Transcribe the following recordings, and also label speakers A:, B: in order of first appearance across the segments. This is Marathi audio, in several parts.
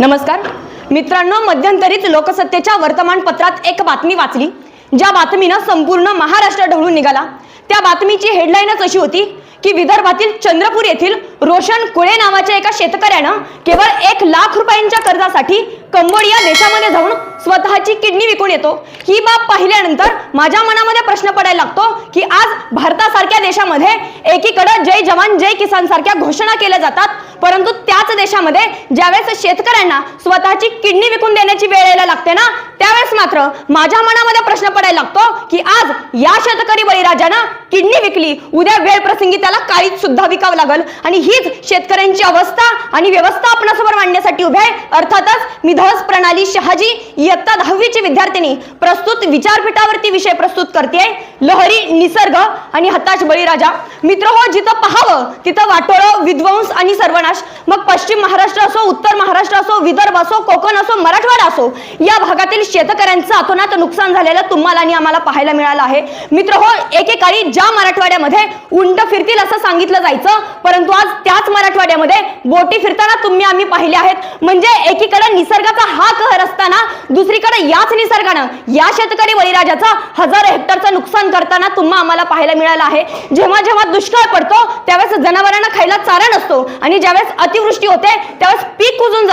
A: नमस्कार. मित्रांनो मध्यंतरीत लोकसत्तेच्या वर्तमानपत्रात एक बातमी वाचली. ज्या बातमीनं संपूर्ण महाराष्ट्र ढवळून निघाला. त्या बातमीची हेडलाईनच अशी होती की विदर्भातील चंद्रपूर येथील रोशन कुळे नावाच्या एका शेतकऱ्यानं केवळ एक लाख रुपयांच्या कर्जासाठी कंबोडिया देशामध्ये जाऊन स्वतःची किडनी विकून येतो. ही बाब पाहिल्यानंतर माझ्या मनामध्ये प्रश्न पडायला लागतो की आज भारतासारख्या देशामध्ये एकीकडे जय जवान जय किसान सारख्या घोषणा केल्या जातात. परंतु त्याच देशामध्ये ज्यावेळेस शेतकऱ्यांना स्वतःची किडनी विकून देण्याची वेळ यायला लागते ना त्यावेळेस मात्र माझ्या मनामध्ये प्रश्न पडायला लागतो की आज या शेतकरी बळीराजानं किडनी विकली. उद्या वेळ प्रसंगी त्याला काळीच सुद्धा विकावं लागल. आणि हीच शेतकऱ्यांची अवस्था आणि व्यवस्था आपणासमोर मांडण्यासाठी उभे आहे. अर्थातच मी धस प्रणाली शहाजी इयत्ता दहावीची विद्यार्थिनी प्रस्तुत विचारपीठावरती विषय प्रस्तुत करते लहरी निसर्ग आणि हताश बळीराजा. मित्र हो जिथं पाहावं तिथं वाटोळं विध्वंस आणि सर्वनाश. मग पश्चिम महाराष्ट्र असो उत्तर महाराष्ट्र असो विदर्भ असो कोकण असो मराठवाडा असो या भागातील शेतकऱ्यांचं अतोनात नुकसान झालेलं तुम्हाला आणि आम्हाला पाहायला मिळालं आहे. मित्र हो एकेकाळी ज्या मराठवाड्यामध्ये उंट फिरतील असं सांगितलं जायचं परंतु आज त्याच मराठवाड्यामध्ये बोटी फिरताना तुम्ही आम्ही पाहिले आहेत. म्हणजे एकीकडे निसर्ग दुसरीकडे याच निसर्गानं या शेतकरी बळीराजाचं हजार हेक्टरचं नुकसान करताना तुम्हा आम्हाला पाहायला मिळालं आहे. जेव्हा जेव्हा दुष्काळ पडतो त्यावेळेस जनावरांना खायला चारा नसतो. आणि ज्यावेळेस अतिवृष्टी होते त्यावेळेस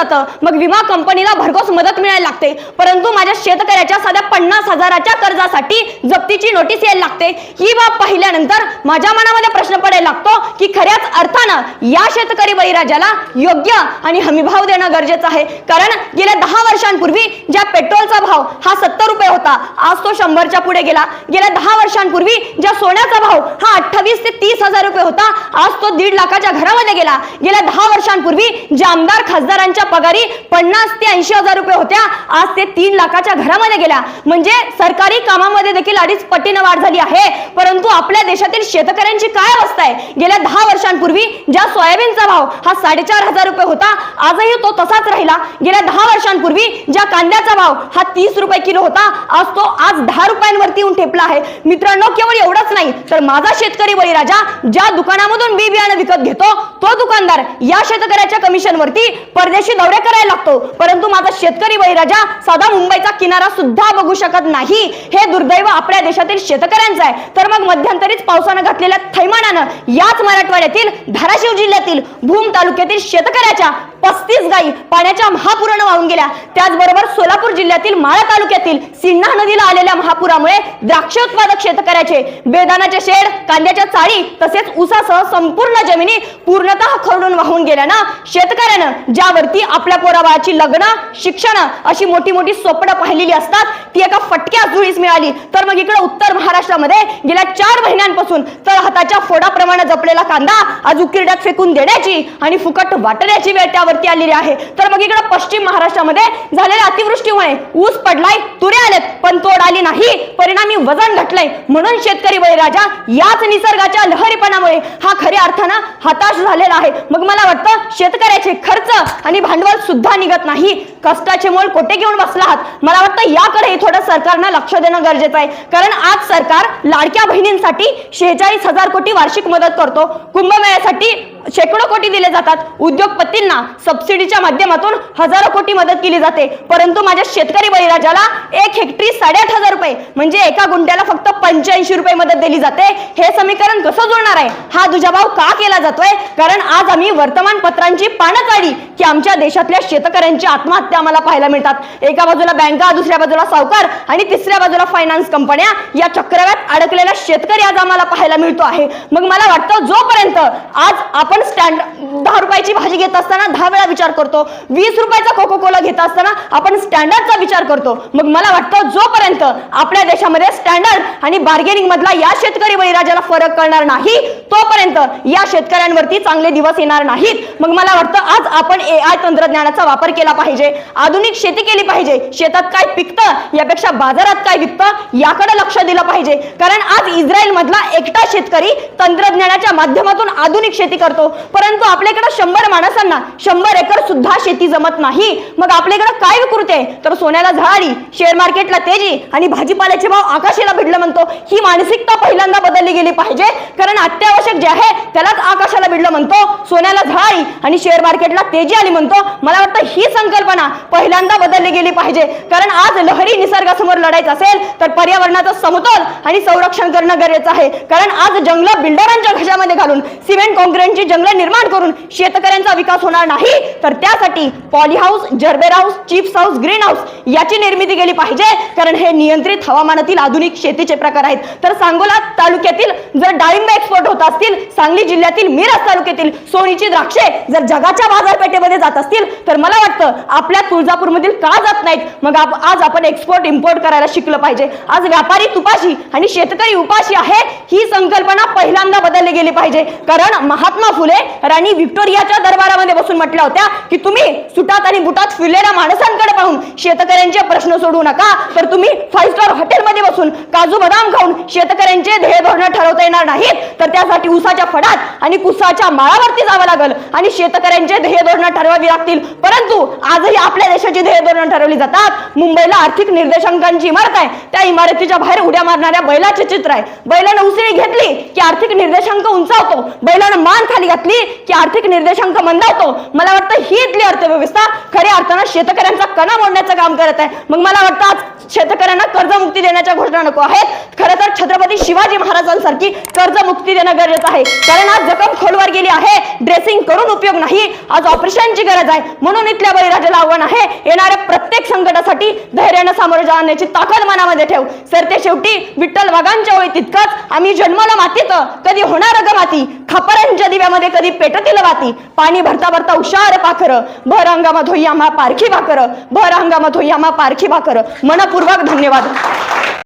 A: जातं. मग विमा कंपनीला भरघोस मदत मिळायला लागते. परंतु माझ्या शेतकऱ्याच्या साध्या पन्नास हजाराच्या कर्जासाठी जप्तीची नोटीस यायला लागते. ही बाब पाहिल्यानंतर माझ्या मनामध्ये प्रश्न पडायला लागतो की खऱ्याच अर्थानं या शेतकरी बळीराजाला योग्य आणि हमीभाव देणं गरजेचं आहे. कारण गेल्या दहा वर्षांपूर्वी ज्या पेट्रोलचा भाव हा सत्तर रुपये होता आज तो शंभरच्या पुढे गेला. गेल्या दहा वर्षांपूर्वी ज्या सोन्याचा भाव हा अठ्ठावीस ते तीस हजार रुपये होता आज तो दीड लाखाच्या घरामध्ये गेला. गेल्या दहा वर्षांपूर्वी जे आमदार खासदारांच्या पगारी पन्नास ते ऐंशी हजार रुपये होत्या. आज ते तीन लाखाच्या घरामध्ये गेल्या. म्हणजे सरकारी कामामध्ये देखील अडीच पटीनं वाढ झाली आहे. परंतु आपल्या देशातील शेतकऱ्यांची काय अवस्था आहे? गेल्या दहा वर्षांपूर्वी ज्या सोयाबीनचा भाव हा साडेचार हजार रुपये होता आजही तो तसाच राहिला. गेल्या दहा वर्षांपूर्वी ज्या कांद्याचा भाव हा तीस रुपये किलो होता आज तो आज दहा रुपयांवरती येऊन ठेपला आहे. मित्रांनो केवळ एवढंच नाही तर माझा शेतकरी बळीराजा ज्या दुकानामधून बी बियाणं विकत घेतो तो दुकानदार या शेतकऱ्याच्या कमिशनवरती परदेशी दौरे करायला लागतो. परंतु माझा शेतकरी बळीराजा साधा मुंबईचा किनारा सुद्धा बघू शकत नाही. हे दुर्दैव आपल्या देशातील शेतकऱ्यांचं आहे. तर मग मध्यंतरीच पावसानं घातलेल्या थैमानानं याच मराठवाड्यातील धाराशिव जिल्ह्यातील भूम तालुक्यातील शेतकऱ्याच्या पस्तीस गायी पाण्याच्या महापुरानं वाहून गेल्या. त्याचबरोबर सोलापूर जिल्ह्यातील माळा तालुक्यातील सिन्हा नदीला आलेल्या महापुरामुळे द्राक्ष उत्पादक शेतकऱ्याचे बेदानाचे शेड कांद्याच्या चाळी तसेच उसासह संपूर्ण जमिनी पूर्णतः खरडून वाहून गेल्यानं शेतकऱ्यानं ज्यावरती आपल्या पोराबाळाची लग्न शिक्षण अशी मोठी मोठी स्वप्न पाहिलेली असतात ती एका फटक्या जुळीस मिळाली. तर मग इकडे उत्तर महाराष्ट्रामध्ये गेल्या चार महिन्यांपासून तर हाताच्या फोडाप्रमाणे जपलेला कांदा आज उकिरड्यात फेकून देण्याची आणि फुकट वाटण्याची वेळ वरती आलेली आहे. तर मग इकडे पश्चिम महाराष्ट्रामध्ये झालेल्या अतिवृष्टीमुळे ऊस पडलाय तुरे आलेत पण तोड आली नाही. परिणामी वजन घटलंय. म्हणून शेतकरी बळीराजा याच निसर्गाच्या लहरीपणामुळे हा खऱ्या अर्थानं हताश झालेला आहे. मग मला वाटतं शेतकऱ्याचे खर्च आणि भांडवल सुद्धा निघत नाही. कष्टाचे मोल कोठे घेऊन बसला आहात. मला वाटतं याकडे थोडं सरकारनं लक्ष देणं गरजेचं आहे. कारण आज सरकार लाडक्या बहिणींसाठी शेहेचाळीस हजार कोटी वार्षिक मदत करतो. कुंभमेळ्यासाठी शेकडो कोटी दिले जातात. उद्योगपतींना सबसिडीच्या माध्यमातून हजारो कोटी मदत केली जाते. परंतु माझ्या शेतकरी बळीराजाला एक हेक्टरी साडेआठ हजार रुपये म्हणजे एका गुंड्याला फक्त पंच्याऐंशी रुपये मदत दिली जाते. हे समीकरण कसं जुळणार आहे? हा दुजाभाव का केला जातोय? कारण आज आम्ही वर्तमानपत्रांची पानं काढली की आमच्या देशातल्या शेतकऱ्यांची आत्महत्या आम्हाला पाहायला मिळतात. एका बाजूला बँका दुसऱ्या बाजूला सावकार आणि तिसऱ्या बाजूला फायनान्स कंपन्या या चक्रव्यात अडकलेला शेतकरी आज आम्हाला पाहायला मिळतो आहे. मग मला वाटतं जोपर्यंत आज आपण स्टँड दहा रुपयाची भाजी घेत असताना दहा वेळा विचार करतो. वीस रुपयाचा कोको कोला घेत असताना आपण स्टँडर्डचा विचार करतो. मग मला वाटतं जोपर्यंत आपल्या देशामध्ये स्टँडर्ड आणि बार्गेनिंग मधला या शेतकरी बळीराजाला फरक करणार नाही तोपर्यंत या शेतकऱ्यांवरती चांगले दिवस येणार नाहीत. मग मला वाटतं आज आपण ए आय तंत्रज्ञानाचा वापर केला पाहिजे. आधुनिक शेती केली पाहिजे. शेतात काय पिकतं यापेक्षा बाजारात काय विकतं याकडे लक्ष दिलं पाहिजे. कारण आज इस्रायल मधला एकटा शेतकरी तंत्रज्ञानाच्या माध्यमातून आधुनिक शेती करतो. परंतु आपल्याकडे शंभर माणसांना शंभर एकर सुद्धा शेती जमत नाही. मग आपल्याकडे काय विकृती आहे? तर सोन्याला झळाळी शेअर मार्केटला तेजी आणि भाजीपाल्याचे भाव आकाशाला भिडलं म्हणतो. ही मानसिकता पहिल्यांदा बदलली गेली पाहिजे. कारण अत्यावश्यक जे आहे त्यालाच आकाशाला भिडलं म्हणतो सोन्याला झळाळी आणि शेअर मार्केटला तेजी आली म्हणतो. मला वाटतं ही संकल्पना पहिल्यांदा बदलली गेली पाहिजे. कारण आज लहरी निसर्गासमोर लढायचं असेल तर पर्यावरणाचा समतोल आणि संरक्षण करणं गरजेचं आहे. कारण आज जंगलं बिल्डरांच्या घशामध्ये घालून सिमेंट कॉन्क्रीटची जंगलं निर्माण करून शेतकऱ्यांचा विकास होणार नाही तर त्यासाठी polyhouse जर्बेर house chips house green house याची निर्मिती केली पाहिजे. कारण हे नियंत्रित हवामानातील आधुनिक शेतीचे प्रकार आहेत. तर सांगोला तालुक्यातील जर डाळिंब एक्सपोर्ट होत असतील सांगली सांगली जिल्ह्यातील मिरज तालुक्यातील सोनीची द्राक्षे जर जगाच्या बाजारपेठेमध्ये जात असतील तर मला वाटतं आपल्या तुळजापूरमधील का जात नाहीत? मग आप- आज आपण एक्सपोर्ट इम्पोर्ट करायला शिकलं पाहिजे. आज व्यापारी तुपाशी आणि शेतकरी उपाशी आहे ही संकल्पना पहिल्यांदा बदलली गेली पाहिजे. कारण महात्मा फुले राणी व्हिक्टोरियाच्या दरबारामध्ये बसून म्हटल्या होत्या की तुम्ही सुटात आणि बुटात फिरलेल्या माणसांकडे पाहून शेतकऱ्यांचे प्रश्न सोडू नका. तर तुम्ही फाईव्ह स्टार हॉटेलमध्ये बसून काजू बदाम खाऊन शेतकऱ्यांचे ध्येय धोरण ठरवता येणार नाहीत. तर त्यासाठी उसाच्या फडा फडात आणि कुसाच्या माळावरती जावं लागल. आणि शेतकऱ्यांचे ध्येय धोरणं ठरवावी लागतील. परंतु आजही आपल्या देशाची ध्येय धोरण ठरवली जातात. मुंबईला आर्थिक निर्देशांकांची इमारत आहे. त्या इमारतीच्या बाहेर उड्या मारणाऱ्या बैलाचे चित्र आहे. बैलानं उसळी घेतली की आर्थिक निर्देशांक उंचावतो. बैलानं मान खाली घातली की आर्थिक निर्देशांक मंदावतो. मला वाटतं ही इथली अर्थव्यवस्था खऱ्या अर्थानं शेतकऱ्यांचा कणा मोडण्याचं काम करत आहे. मग मला वाटतं आज शेतकऱ्यांना कर्जमुक्ती देण्याच्या घोषणा नको आहेत. खरं तर छत्रपती शिवाजी महाराजांसारखी कर्जमुक्ती देणं गरजेचं आहे. कारण आज जखम खोलवर गेली आहे. ड्रेसिंग करून उपयोग नाही. आज ऑपरेशनची गरज आहे. म्हणून इथल्या बळीराजाला आव्हान आहे. येणाऱ्या प्रत्येक संकटासाठी धैर्यानं सामोरं जाण्याची ताकद मनामध्ये ठेव. सर ते शेवटी विठ्ठल वाघांच्या होई तितकंच आम्ही जन्माला मातीत कधी होणार ग माती? खापरांच्या दिव्यामध्ये कधी पेटतील वाती? पाणी भरता भरता उशार पाखर. भर अंगामा धोई आम्हा पारखी भाकर भर अंगामा धोई आम्हा पारखी भाकर मनपूर्वक धन्यवाद.